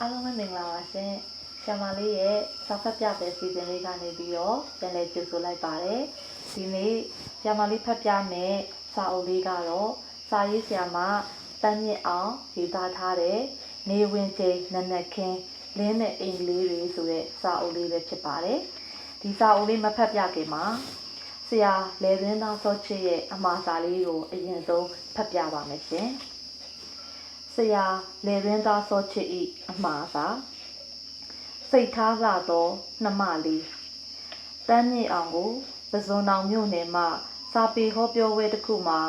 အားလုံးပဲမင်္ဂလာပါရှင်။ဆရာမလေးရဲ့စာဖတ်ပြတဲ့စီစဉ်လေးကနေပြီးတော့ပြန်လည်ကြိုဆိုလိုက်ပါတယ်။ဒီနေ့ဆရာမလေးဖတ်ပြမယ်စာအုပ်လေးကတော့စာရေးဆရာမတန်းမြင့်အောင်ရေးသားထားတဲ့နေဝင်ချိန်နနက်ခင်းလင်းတဲ့အိမ်ကလေးတွေဆိုတဲ့စာအုပ်လေးပဲဖြစ်ပါတယ်။ဒီစာအုပ်လေးမဖတ်ပြခင်မှာဆရာလေရင်းသားစောချစ်ရဲ့အမှားစာလေးကိုအရင်ဆုံးဖတ်ပြပါမယ်ရှင်။ ဆရာလေရင်းသားစောချစ်ဤအမှားစာစိတ်ထားလာသောနှမလေးတန်းမြင့်အောင်ကိုပဇွန်တော်မြို့နယ်မှစာပေဟောပြောပွဲတစ်ခုမှာ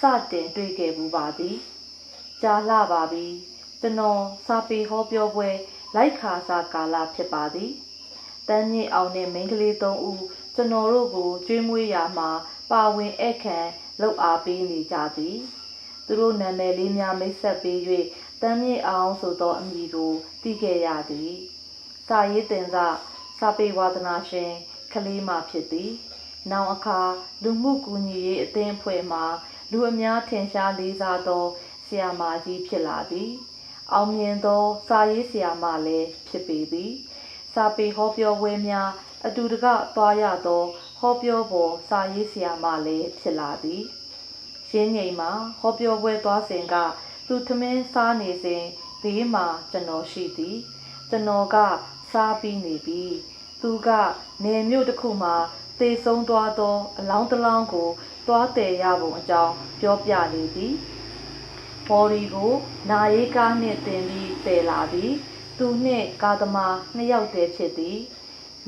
စတင်တွေ့ခဲ့မှုပါသည်ကြားလှပါပြီကျွန်တော်စာပေဟောပြောပွဲလိုက်ခါစာကာလဖြစ်ပါသည်တန်းမြင့်အောင်နဲ့မိန်းကလေး၃ဦးကျွန်တော်တို့ကိုကျွေးမွေးရာမှာပါဝင်ဧည့်ခံလောက်အားပေးနေကြသည် သူတို့နာမည်လေးများမိတ်ဆက်ပေး၍တန်းမြင့်အောင်ဆိုသောအမည်ကိုသိခဲ့ရသည်စာရေးတင်စာစာပေဝါဒနာရှင်ကလေးမှဖြစ်သည်နောင်အခါလူမှုကူညီရေးအသင်းအဖွဲ့မှလူအများထင်ရှားလေးစားသောဆရာမကြီးဖြစ်လာသည်အောင်မြင်သောစာရေးဆရာမလည်းဖြစ်ပေသည်စာပေဟောပြောပွဲများအတူတကသွားရသောဟောပြောပေါ်စာရေးဆရာမလည်းဖြစ်လာသည် ရှင်းငိမ်မှာဟောပြောပွဲသွားစဉ်က သူသမင်းစားနေစဉ်ဘေးမှာကျွန်တော်ရှိသည်ကျွန်တော်ကစားပြီးနေပြီသူကနေမြို့တစ်ခုမှာသေဆုံးသွားသောအလောင်းတစ်လောင်းကိုသွားတည်ရပုံအကြောင်းပြောပြနေသည်ဘော်ဒီကိုနာရေးကားနှင့်တင်ပြီးတည်လာသည်သူနှင့်ကာသမာနှစ်ယောက်တည်းဖြစ်သည်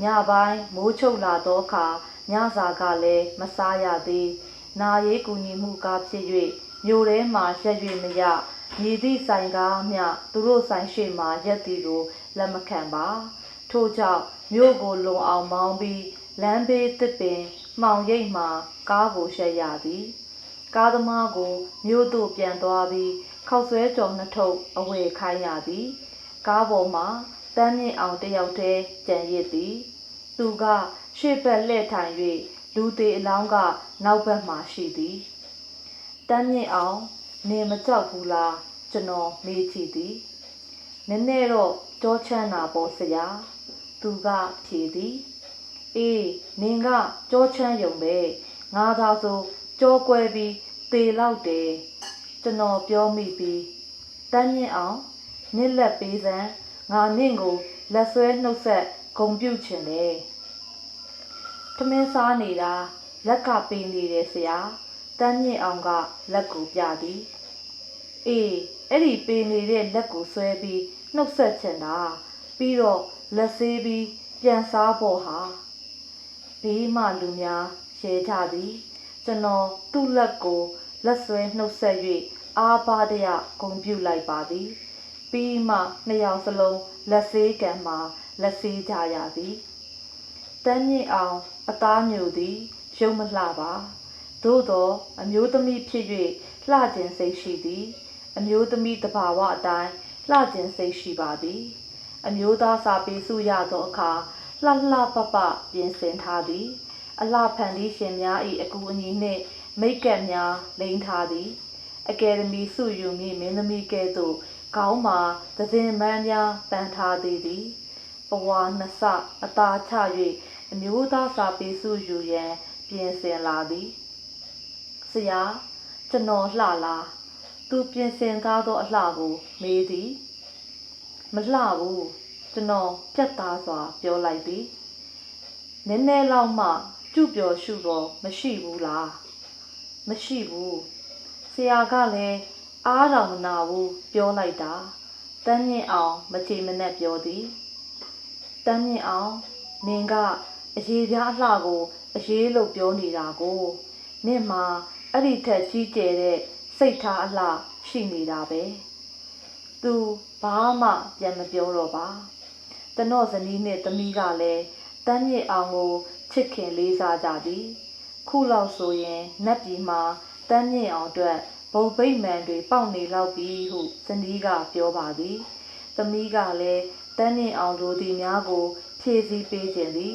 ညပိုင်းမိုးချုပ်လာသောအခါညစာကလည်းမစားရသေး နာရေးကူညီမှုကားဖြစ်၍မြို့ထဲမှာရက်၍မရမြည်သည့်ဆိုင်ကားမျှသူတို့ဆိုင်ရှိမှရက်သည်ကိုလက်မခံပါ ထို့ကြောင့်မြို့ကိုလုံအောင်မောင်းပြီးလမ်းဘေးတစ်ပင်မှောင်ရိပ်မှကားကိုရှက်ရသည်ကားသမားကိုမြို့သို့ပြန်သွားပြီးခောက်ဆွဲကြော်နှစ်ထုပ်အဝယ်ခိုင်းရသည်ကားပေါ်မှာတန်းမြင့်အောင်တယောက်တည်းကြံရစ်သည် သူကရှေ့ဘက်လှည့်ထိုင်၍ လူသေးအလောင်းကနောက်ဘက်မှရှိသည်တန်းမြင့်အောင်နေမကြောက်ဘူးလားကျွန်တော်မေးကြည့်သည်နည်းနည်းတော့ကြောချမ်းတာပေါ့ဆရာသူကဖြေသည်အေးနင်ကကြောချမ်းယုံပဲငါသာဆိုကြောကွဲပြီးသေလောက်တယ်ကျွန်တော်ပြောမိပြီးတန်းမြင့်အောင်နစ်လက်ပေးစမ်းငါနင့်ကိုလက်ဆွဲနှုတ်ဆက်ဂုံပြုတ်ချင်တယ် ထမင်းစားနေတာလက်ကပေးနေတယ်ဆရာတန်းမြင့်အောင်ကလက်ကိုပြသည်အေးအဲ့ဒီပေးနေတဲ့လက်ကိုဆွဲပြီးနှုတ်ဆက်ချင်တာပြီးတော့လက်ဆေးပြီးပြန်စားဖို့ဟာဘေးမှလူများရဲကြသည်ကျွန်တော်သူ့လက်ကိုလက်ဆွဲနှုတ်ဆက်၍အာဘာဒရဂုံပြုလိုက်ပါသည်ပြီးမှနှစ်ယောက်စလုံးလက်ဆေးကံမှာလက်ဆေးကြရသည် တန်းမြင့်အောင်အသားညိုသည်ရုံမလှပါသို့သောအမျိုးသမီးဖြစ်၍လှကျင်စိတ်ရှိသည် အမျိုးသမီးတဘာဝအတိုင်းလှကျင်စိတ်ရှိပါသည် အမျိုးသားစာပေစုရသောအခါလှလှပပပြင်ဆင်ထားသည် အလှဖန်တီးရှင်များ၏အကူအညီနှင့်မိတ်ကပ်များလိန်ထားသည်အကယ်ဒမီစုယူမည့်မင်းသမီးကဲ့သို့ခေါင်းမှာသစဉ်မန်းများပန်ထားသေးသည်ဘဝနှစ်ဆအသာချ၍ အမျိုးသားစာပေစုယူရန် ပြင်ဆင်လာသည်ဆရာကျွန်တော်လှလားသူပြင်ဆင်သားသောအလှကိုမေးသည်မလှဘူးကျွန်တော်ပြတ်သားစွာပြောလိုက်သည်နည်းနည်းလောက်မှကျုပ်ပျော်ရှုတော့မရှိဘူးလားမရှိဘူးဆရာကလည်းအားတော်မနာဘူးပြောလိုက်တာတန်းမြင့်အောင်မချေမနဲ့ပြောသည်တန်းမြင့်အောင်နင်က အရေးပြားအလှကိုအရေးလို့ပြောနေတာကိုနင့်မှာအဲ့ဒီထက်ကြီးကျယ်တဲ့စိတ်ထားအလှရှိနေတာပဲသူဘာမှပြန်မပြောတော့ပါတနော့ဇနီးနဲ့သမီးကလည်းတန်းမြင့်အောင်ကိုချစ်ခင်လေးစားကြသည်ခုလောက်ဆိုရင်နတ်ပြည်မှာတန်းမြင့်အောင်အတွက်ဘုံဗိမှန်တွေပေါက်နေလောက်ပြီဟုဇနီးကပြောပါသည်သမီးကလည်းတန်းမြင့်အောင်တို့ဒီများကိုဖြည့်ဆည်းပေးခြင်းသည်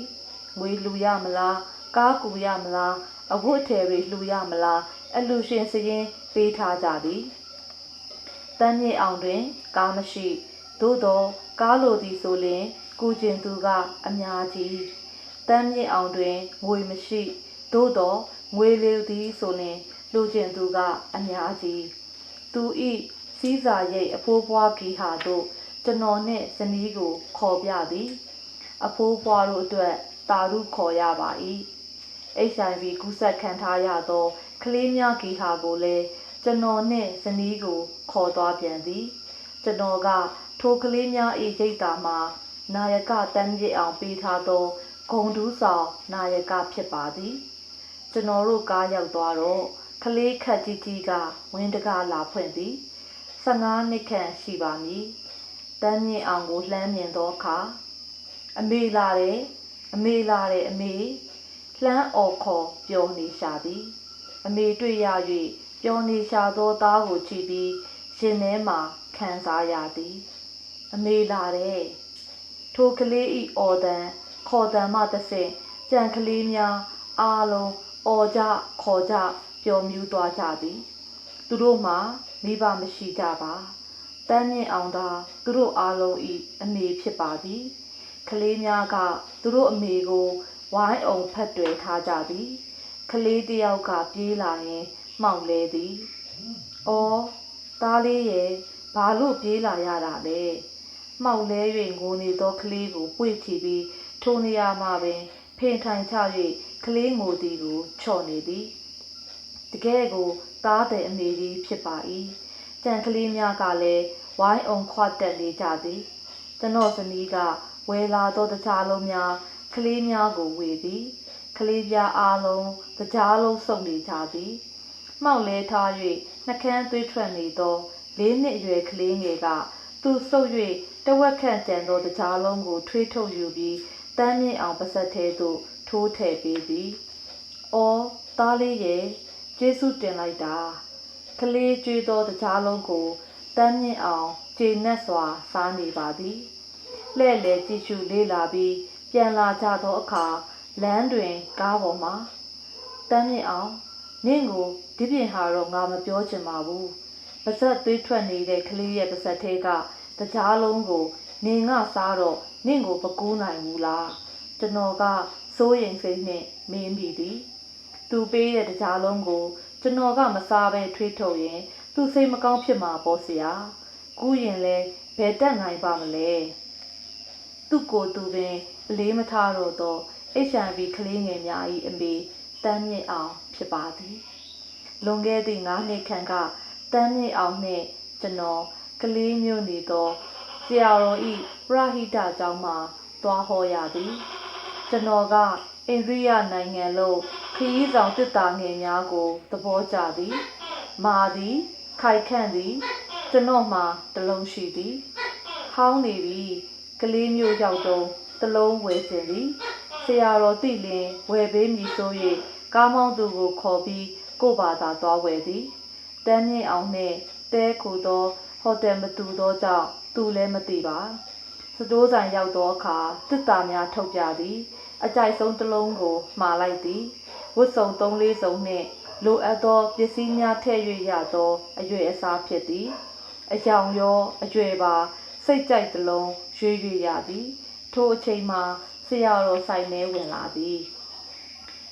ငွေလူရမလားကားကူရမလားအဝတ်အထည်တွေလှူရမလားအလူရှင်စရင်ပေးထားကြသည်တန်းမြင့်အောင်တွင် ကားမရှိသို့တော့ကားလိုသည်ဆိုလျှင်ကုကျင်သူကအများကြီးတမ်းမြင့်အောင်တွင်ငွေမရှိသို့တော့ငွေလေသည်ဆိုလျှင်လူကျင်သူကအများကြီးသူဤစီးစာရိတ်အဖိုးဘွားကြီးဟာတို့ကျွန်တော်နှင့်ဇနီးကိုခေါ်ပြသည် အဖိုးဘွားတို့အတွက် တာရုခေါ်ရပါ၏ HIV ကူးစက်ခံထားရသောကလေးများဂီဟာကိုလည်းကျွန်တော်နှင့်ဇနီးကိုခေါ်သွားပြန်သည်ကျွန်တော်ကထိုကလေးများ၏ရိတ်တာမှာနာယကတန်းပြည့်အောင်ပေးထားသောဂုံတူးဆောင်နာယကဖြစ်ပါသည်ကျွန်တော်တို့ကားရောက်သွားတော့ကလေးခက်ကြီးကြီးကဝင်းတကားလာဖွင့်သည်15နှစ်ခန့်ရှိပါမည်တန်းမြင့်အောင်ကိုလှမ်းမြင်သောအခါအမေလာတယ် အမေလာတယ်အမေလှမ်းအော်ခေါ်ပျော်နေရှာသည်အမေတွေ့ရ၍ပျော်နေရှာသောသားကိုကြည့်ပြီးရှင်ထဲမှခံစားရသည်အမေလာတဲ့ထိုကလေးဤအော်တန်ခေါ်တန်မှတဆင့်ကြံကလေးများအားလုံးအော်ကြခေါ်ကြပျော်မြူးသွားကြသည် သူတို့မှမိဘမရှိကြပါတန်းမြင့်အောင်သာသူတို့အားလုံးဤအမေဖြစ်ပါသည် ကလေးများကသူတို့အမေကိုဝိုင်းအောင်ဖက်တွယ်ထားကြသည်ကလေးတယောက်ကပြေးလာရင်မှောက်လဲသည်။အော်သားလေးရဲ့ဘာလို့ပြေးလာရတာလဲ။မှောက်လဲ၍ငိုနေသောကလေးကိုပွေ့ချပြီးထိုနေရာမှာပင်ဖင်ထိုင်ချ၍ကလေးငိုသည်ကိုချော့နေသည်။တကယ်ကိုသားတဲ့အမေကြီးဖြစ်ပါ၏။ကြံကလေးများကလည်းဝိုင်းအောင်ခွတ်တက်နေကြသည်။ကျွန်တော်ဇနီးက ဝဲလာသောတခြားလုံးများကလေးများကိုဝေသည်ကလေးပြားအားလုံးတကြားလုံးစုံနေကြသည်မှောက်လဲထား၍နှကန်းသွေးထွက်နေသောလေးနှစ်အရွယ်ကလေးငယ်ကသူဆုပ်၍တဝက်ခန့်ကျန်သောတကြားလုံးကိုထွေးထုတ်ယူပြီးတမ်းမြင့်အောင်ပါဆက်သေးသို့ထိုးထည့်ပေးသည်။အော်သားလေးရဲ့ကျေးဇူးတင်လိုက်တာကလေးကျွေးသောတကြားလုံးကိုတမ်းမြင့်အောင်ကျေနပ်စွာစားနေပါသည်။ လှဲ့လေကြည့်ရှုလေးလာပြီးပြန်လာကြသောအခါလမ်းတွင်ကားပေါ်မှာတမ်းမြင့်အောင်နင့်ကိုဒီပြင်ဟာတော့ငါမပြောချင်ပါဘူးပါဇက်သွေးထွက်နေတဲ့ကလေးရဲ့ပါဇက်သေးကတကြားလုံးကိုနင်ကစားတော့နင့်ကိုမကူးနိုင်ဘူးလားကျွန်တော်ကစိုးရင်စိတ်နဲ့မင်းမိသည်သူပေးတဲ့တကြားလုံးကိုကျွန်တော်ကမစားပဲထွေးထုတ်ရင် သူစိတ်မကောင်းဖြစ်မှာပေါ့ဆရာကူးရင်လဲဘယ်တက်နိုင်ပါမလဲ သူ့ကိုယ်သူပင်အလေးမထားတော့တော့ HIV ကလေးငယ်များ၏အမေတမ်းမြင့်အောင်ဖြစ်ပါသည်လွန်ခဲ့သည့်9နှစ်ခန့်ကတမ်းမြင့်အောင်နှင့်ကျွန်တော်ကလေးမျိုးနေသောဆရာတော်ဤပရဟိတကျောင်းမှသွားဟောရသည်ကျွန်တော်ကအိန္ဒိယနိုင်ငံလုံးခရီးဆောင်တစ်တာငယ်များကိုသဘောကျသည်မာသည်ခိုက်ခန့်သည်ကျွန်တော်မှတလုံးရှိသည်ဟောင်းနေပြီ ကလေးမျိုးရောက်တော့တလုံးဝယ်ခြင်းသည်ဆရာတော်သိလင်ဝယ်ပေးမည်ဆို၍ကားမောင်းသူကိုခေါ်ပြီးကို့ဘာသာသွားဝယ်သည်တန်းမြင့်အောင်နှင့်တဲခုသောဟိုတယ်မတူသောကြောင့်သူလည်းမသိပါစတိုးဆိုင်ရောက်သောအခါတစ်တာများထုတ်ပြသည် အကြိုက်ဆုံးတစ်လုံးကိုမှာလိုက်သည်ဝတ်စုံ၃လေးစုံနှင့်လိုအပ်သောပစ္စည်းများထည့်၍ရသောအရွယ်အစားဖြစ်သည်အယောင်ရောအကျွယ်ပါစိတ်ကြိုက်တစ်လုံး ရွေး၍ရသည်ထိုအချိန်မှာဆရာတော်ဆိုင်ထဲဝင်လာသည်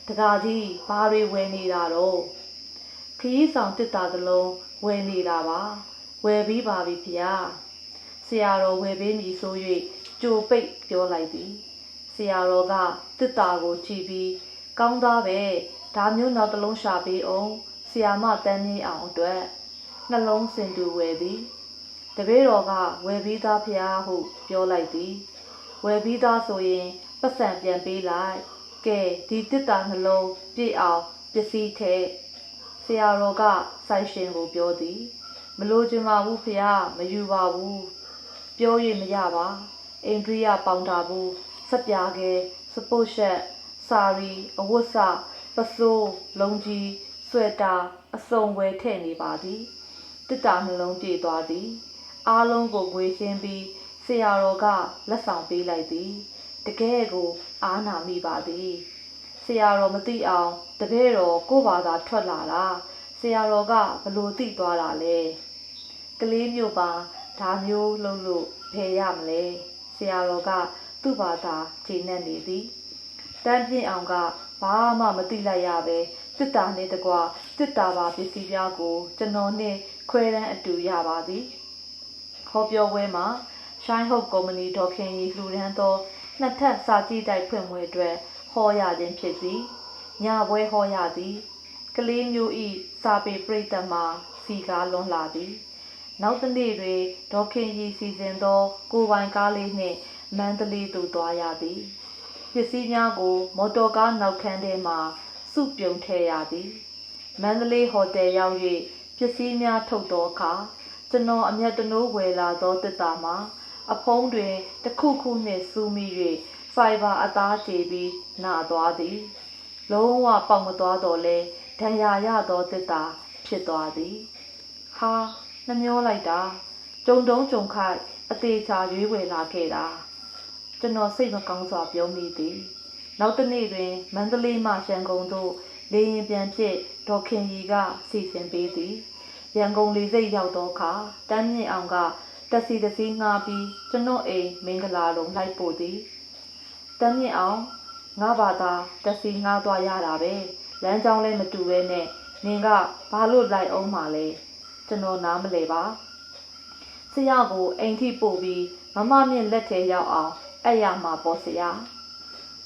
တကားကြီးဘာတွေဝယ်နေတာတော့ခရီးဆောင်တစ်တာသလုံးဝယ်နေတာပါဝယ်ပြီးပါပြီဖေ။ဆရာတော်ဝယ်ပေးမည်ဆို၍ကြိုပိတ်ပြောလိုက်သည်ဆရာတော်ကတစ်တာကိုကြည့်ပြီးကောင်းသားပဲဒါမျိုးနောက်တစ်လုံးရှာပေးအောင်ဆရာမတန်းကြီးအောင်အတွက်နှလုံးစင်တူဝယ်သည် တပည့်တော်ကဝယ်ပြီးသားဖျားဟုပြောလိုက်သည်ဝယ်ပြီးသားဆိုရင်ပတ်စံပြန်ပေးလိုက်ကဲဒီတစ်တာနှလုံးပြည့်အောင်ပစ္စည်းထဲဆရာတော်ကဆိုင်ရှင်ကိုပြောသည်မလိုချင်ပါဘူးဖះမယူပါဘူးပြော၍မရပါအိန္ဒြိယပေါင်တာဘူးစက်ပြားခဲစပုတ်ရှက်စာရီအဝတ်စပစိုးလုံးကြီးဆွဲတာအစုံဝယ်ထည့်နေပါသည်တစ်တာနှလုံးပြေသွားသည် အားလုံးကိုငွေရှင်းပြီးဆရာတော်ကလက်ဆောင်ပေးလိုက်သည်တကယ်ကိုအားနာမိပါသည်ဆရာတော်မသိအောင်တပည့်တော်ကိုဘာသာထွက်လာတာဆရာတော်ကဘလို့သိသွားတာလဲကလေးမျိုးပါဒါမျိုးလုပ်လို့ဘယ်ရမလဲဆရာတော်ကသူ့ဘာသာဂျင်းနဲ့နေသည်တန်းပြင်းအောင်ကဘာမှမသိလိုက်ရပဲတစ်တာနဲ့တကွာတစ်တာပါပစ္စည်းပြားကိုကျွန်တော်နဲ့ခွဲတန်းအတူရပါသည် ဟောပြောပွဲမှာရှိုင်းဟုတ်ကုမ္ပဏီဒေါ်ခင်ရီလှူဒန်းသောနှစ်ထပ်စာကြည့်တိုက်ဖွင့်ပွဲအတွက်ဟောရခြင်းဖြစ်သည်ညပွဲဟောရသည်ကလေးမျိုးဤစာပေပရိသတ်မှာစီကားလွန်လာသည်နောက်တစ်နေ့တွင်ဒေါ်ခင်ရီစီစဉ်သော ကိုပိုင်ကားလေးနှင့်မန္တလေးသို့သွားရသည်ပစ္စည်းများကို မော်တော်ကားနောက်ခန်းထဲမှစုပြုံထည့်ရသည်မန္တလေးဟိုတယ်ရောက်၍ပစ္စည်းများထုတ်သောအခါ ကျွန်တော်အမျက်တနိုးဝယ်လာသောတစ်တာမှာအဖုံးတွင်တစ်ခုခုနှင့်စူးမိ၍ဖိုင်ဘာအသားကျေပြီးနာသွားသည်လုံးဝပေါက်မသွားတော့လဲဒဏ်ရာရသောတစ်တာဖြစ်သွားသည်ဟာနှမျောလိုက်တာကြုံတုံးကြုံခိုက်အသေးချာရွေးဝယ်လာခဲ့တာကျွန်တော်စိတ်မကောင်းစွာပြောမိသည်နောက်တစ်နေ့တွင်မန္တလေးမှရန်ကုန်သို့လေရင်ပြန်ဖြစ်ဒေါ်ခင်ရီကစီစဉ်ပေးသည် ရန်ကုန်လေစိတ်ရောက်သောအခါတန်းမြင့်အောင်ကတက်စီတစ်စီးငှားပြီးကျွန်တော်အိမ်မင်္ဂလာလုံးလိုက်ပို့သည်တန်းမြင့်အောင်ငါဘာသာတက်စီငှားသွားရတာပဲလမ်းကြောင်းလည်းမတူပဲနဲ့နင်ကဘာလို့လိုက်အောင်မှလဲကျွန်တော်နားမလဲပါဆရာကိုအိမ်ထိပို့ပြီးမမမြင့်လက်ထဲရောက်အောင်အဲ့ရမှာပေါ့ဆရာ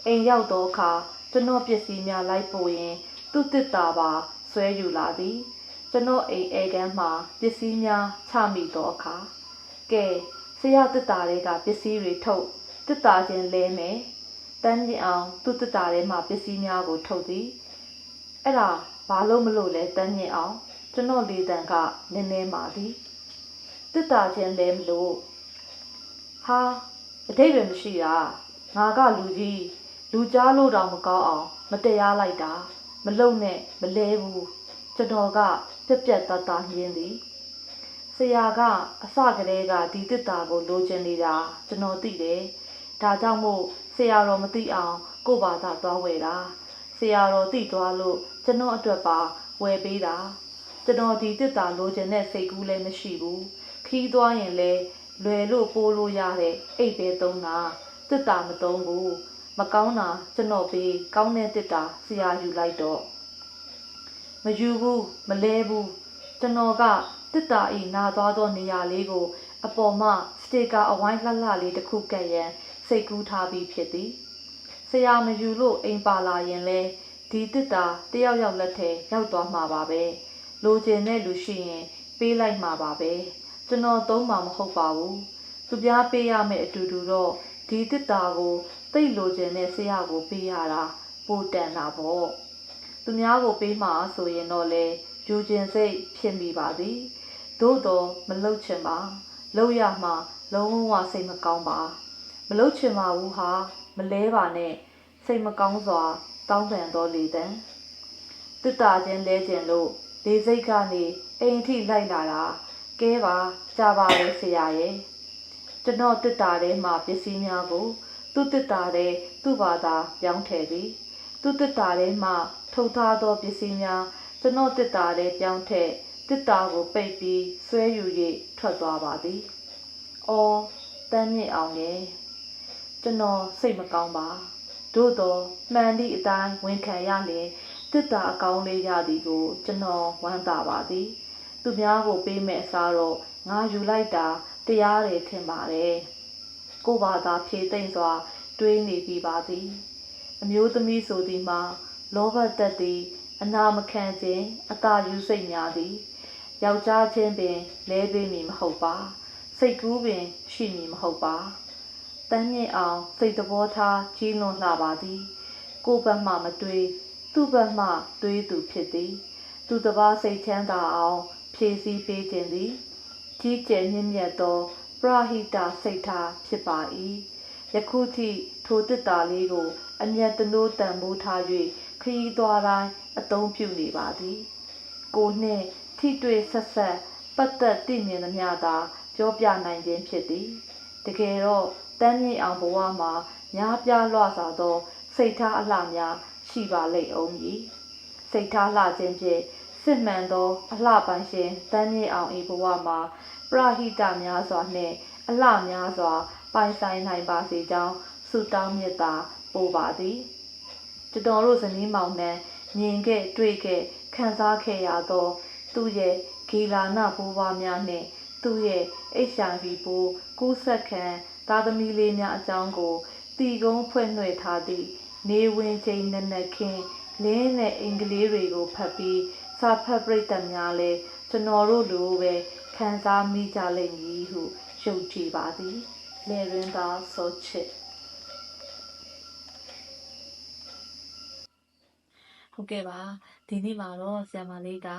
အိမ်ရောက်တော့အခါကျွန်တော်ပစ္စည်းများလိုက်ပို့ရင်သူ့တစ်တာပါဆွဲယူလာသည် ကျွန်တော်အိမ်အဲကန်းမှာပစ္စည်းများချမိတော့အခါကဲဆရာတစ်တာတွေကပစ္စည်းတွေထုတ်တစ်တာချင်းလဲမယ်တန်းမြင့်အောင်သူ့တစ်တာထဲမှာပစ္စည်းများကိုထုတ်သည်အဲ့ဒါဘာလို့မလို့လဲတန်းမြင့်အောင်ကျွန်တော်လေတံကနည်းနည်းမာသည်တစ်တာချင်းလဲမလို့ဟာအတိတ်ပဲမရှိတာငါကလူကြီးလူကြားလို့တောင်မကောင်းအောင် မတရားလိုက်တာ မလုံနဲ့မလဲဘူး ကျွန်တော်ကပြက်ပြက်တတ်တာညင်းသည်ဆရာကအစကတည်းကဒီတစ်တာကိုလိုချင်နေတာကျွန်တော်သိတယ်ဒါကြောင့်မို့ဆရာတော်မသိအောင်ကို့ဘာသာသွားဝယ်တာဆရာတော်သိသွားလို့ကျွန်တော်အတွက်ပါဝယ်ပေးတာကျွန်တော်ဒီတစ်တာလိုချင်တဲ့စိတ်ကူးလည်းမရှိဘူးခီးသွားရင်လည်းလွယ်လို့ပိုးလို့ရတဲ့အိတ်ပဲသုံးတာတစ်တာမသုံးဘူးမကောင်းတာကျွန်တော်ပေးကောင်းတဲ့တစ်တာဆရာယူလိုက်တော့ မယူဘူးမလဲဘူးကျွန်တော်ကတစ်တာဤနာသွားသောနေရာလေးကို အပေါ်မှစတေကာအဝိုင်းလှလှလေးတစ်ခုကပ်ရန်စိတ်ကူးထားပြီးဖြစ်သည်ဆရာမယူလို့အိမ်ပါလာရင်လဲဒီတစ်တာတယောက်ယောက်လက်ထဲရောက်သွားမှာပါပဲလိုချင်တဲ့လူရှိရင်ပေးလိုက်မှာပါပဲကျွန်တော်သုံးမှာမဟုတ်ပါဘူးသူပြားပေးရမယ့်အတူတူတော့ဒီတစ်တာကိုသိလိုချင်တဲ့ဆရာကိုပေးရတာပိုတန်တာပေါ့ သူများကိုပေးမှာဆိုရင်တော့လေယူခြင်းစိတ်ဖြစ်မိပါသည်သို့တော့မလှုပ်ချင်ပါလှုပ်ရမှလုံးဝစိတ်မကောင်းပါမလှုပ်ချင်ပါဘူးဟာမလဲပါနဲ့စိတ်မကောင်းစွာတောင်းပန်တော်လေတံတစ်တာချင်းလဲခြင်းလို့လေစိတ်ကနေအိမ်ထိလိုက်လာတာကဲပါကြပါလေဆရာရဲ့ကျွန်တော်တစ်တာထဲမှာပစ္စည်းများကိုသူ့တစ်တာထဲသူ့ဘာသာပြောင်းထည့်သည် သူ့တစ်တာထဲမှာထုတ်ထားသောပစ္စည်းများကျွန်တော်တစ်တာထဲပြောင်းထည့်တစ်တာကိုပိတ်ပြီးဆွဲယူ၍ထွက်သွားပါသည်။အော်တန်းမြင့်အောင်ရဲ့ကျွန်တော်စိတ်မကောင်းပါသို့တော့မှန်သည့်အတိုင်းဝန်ခံရလျင်တစ်တာအကောင်းလေးရသည်ကို ကျွန်တော်ဝမ်းသာပါသည် သူများကိုပေးမဲ့အစားတော့ငါယူလိုက်တာတရားတယ်ထင်ပါတယ်ကိုဘာသာဖြေသိမ့်စွာ တွေးနေပြီးပါသည် အမျိုးသမီးဆိုသည်မှာလောဘတက်သည် အနာမခံခြင်းအသာယူစိတ်များသည်ယောက်ျားချင်းပင်လဲပေးမည်မဟုတ်ပါစိတ်ကူးပင်ရှိမည်မဟုတ်ပါတန်းမြင့်အောင်စိတ်သဘောထားကြီးလွန်လှပါသည် ကိုဘက်မှမတွေးသူ့ဘက်မှတွေးသူဖြစ်သည် သူတစ်ပါးစိတ်ချမ်းသာအောင် ဖြည့်ဆည်းပေးခြင်းသည်ကြီးကျယ်မြင့်မြတ်သောပရဟိတစိတ်ထားဖြစ်ပါ၏ ယခုထိထိုတစ်တာလေးကို အမျက်တနိုးတန်ဖိုးထား၍ခရီးသွားတိုင်းအသုံးပြုနေပါသည် ကိုနှင့်ထိတွေ့ဆက်ဆက်ပတ်သက်သိမြင်သမျှသာပြောပြနိုင်ခြင်းဖြစ်သည်တကယ်တော့တန်းမြင့်အောင်ဘဝမှာများပြားလွှစွာသော စိတ်ထားအလှများရှိပါလိမ့်အောင်ကြီးစိတ်ထားလှခြင်းဖြင့်စစ်မှန်သော အလှပိုင်ရှင်တန်းမြင့်အောင်ဤဘဝမှာပရဟိတများစွာနှင့်အလှများစွာ ပိုင်ဆိုင်နိုင်ပါစေကြောင်းဆုတောင်းမေတ္တာပို့ပါသည်ကျွန်တော်တို့ဇနီးမောင်နှံမြင်ခဲ့တွေ့ခဲ့ခံစားခဲ့ရသော သူ့ရဲ့ဂီလာနာဘိုးဘွားများနှင့်သူ့ရဲ့ HIV ပိုးကူးစက်ခံသားသမီးလေးများအကြောင်းကိုတီကုန်းဖွဲ့နှွှဲထားသည့်နေဝင်ချိန်နက်နက်ခင်းလင်းတဲ့အင်္ဂလိပ်တွေကိုဖတ်ပြီးစာဖတ်ပရိသတ်များလည်းကျွန်တော်တို့လိုပဲခံစားမိကြလိမ့်မည်ဟုယုံကြည်ပါသည် လေရင်သာဆိုချစ်ဟုတ်ကဲ့ပါဒီနေ့မှာတော့ဆရာမလေးက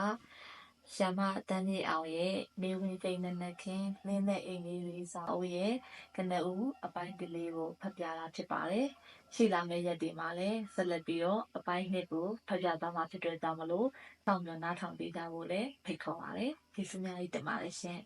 ဆရာမတန်းမြေအောင်ရဲ့နေဝင်ချိန်နက်နက်ခင်းလင်းတဲ့အိမ်လေးတွေစာအုပ်ရဲ့ကနဦးအပိုင်းကလေးကိုဖတ်ပြတာဖြစ်ပါတယ်ရှိလာမယ့်ရက်တွေမှာလည်းဆက်လက်ပြီးတော့အပိုင်းနှစ်ကိုဖတ်ပြသွားမှာဖြစ်တဲ့ကြောင့်မလို့စောင့်မျှော်နားထောင်ပေးကြဖို့လည်းဖိတ်ခေါ်ပါတယ်ကျေးဇူးများကြီးတင်ပါတယ်ရှင်